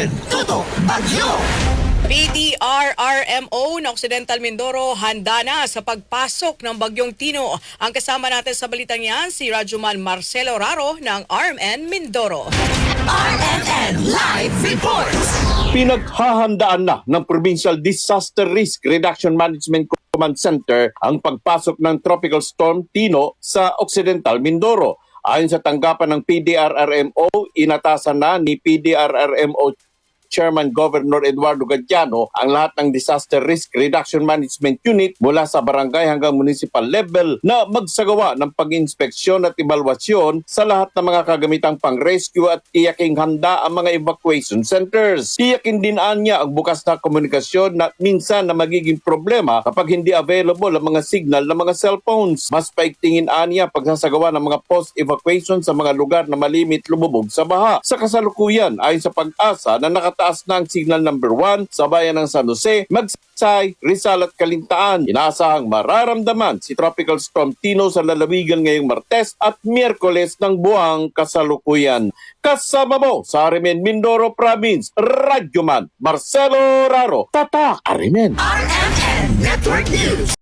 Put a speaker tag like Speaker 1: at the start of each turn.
Speaker 1: RMN Tutok Bagyo.
Speaker 2: PDRRMO ng Occidental Mindoro handa na sa pagpasok ng Bagyong Tino. Ang kasama natin sa balitang yan, si Rajuman Marcelo Raro ng RMN Mindoro.
Speaker 1: RMN Live Reports.
Speaker 3: Pinaghahandaan na ng Provincial Disaster Risk Reduction Management Command Center ang pagpasok ng Tropical Storm Tino sa Occidental Mindoro. Ayon sa tanggapan ng PDRRMO, inatasan na ni PDRRMO Chairman Governor Eduardo Gadiano ang lahat ng Disaster Risk Reduction Management Unit mula sa barangay hanggang municipal level na magsagawa ng pag-inspeksyon at ebalwasyon sa lahat ng mga kagamitang pang-rescue at tiyaking handa ang mga evacuation centers. Tiyakin din anya ang bukas na komunikasyon na minsan na magiging problema kapag hindi available ang mga signal ng mga cellphones. Mas paigtingin anya pagsasagawa ng mga post-evacuation sa mga lugar na malimit lumubog sa baha. Sa kasalukuyan, ayon sa pag-asa na nakataas na ang signal number 1 sa bayan ng San Jose, Magsay, Rizal at Kalintaan. Inaasahang mararamdaman si Tropical Storm Tino sa lalawigan ngayong Martes at Miyerkules ng buwang kasalukuyan. Kasama mo sa Arimen Mindoro Province, Radyoman Marcelo Raro, Tatak Arimen.
Speaker 1: RMN Network News.